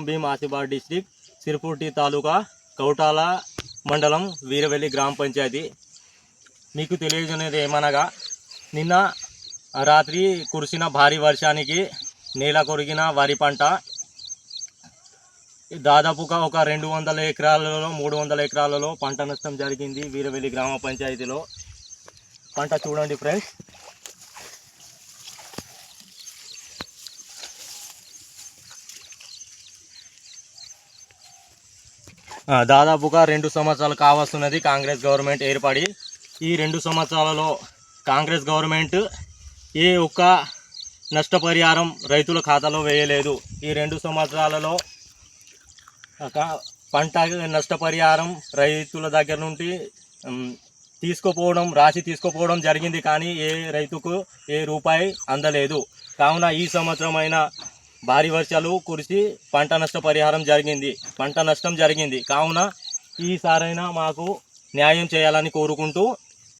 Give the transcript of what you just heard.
Komaram Bheem Asifabad district Sirpur T taluka Kautala మండలం వీరవెల్లి గ్రామ పంచాయతీ. మీకు తెలియజేయనేది ఏమనగా నిన్న రాత్రి కురిసిన భారీ వర్షానికి నేల కొరిగిన వరి పంట దాదాపుగా ఒక రెండు వందల ఎకరాలలో మూడు వందల ఎకరాలలో పంట నష్టం జరిగింది వీరవెల్లి గ్రామ పంచాయతీలో. పంట చూడండి ఫ్రెండ్స్. దాదాపుగా రెండు సంవత్సరాలు కావాల్సినది కాంగ్రెస్ గవర్నమెంట్ ఏర్పడి ఈ రెండు సంవత్సరాలలో కాంగ్రెస్ గవర్నమెంట్ ఏ ఒక్క నష్టపరిహారం రైతుల ఖాతాలో వేయలేదు. ఈ రెండు సంవత్సరాలలో పంట నష్టపరిహారం రైతుల దగ్గర నుండి తీసుకోపోవడం తీసుకుపోవడం రాసి తీసుకుపోవడం జరిగింది కానీ ఏ రైతుకు ఏ రూపాయి అందలేదు. కావున ఈ సంవత్సరమైన భారీ వర్షాలు కురిసి పంట నష్టపరిహారం జరిగింది. పంట నష్టం జరిగింది. కావున ఈసారైనా మాకు న్యాయం చేయాలని కోరుకుంటూ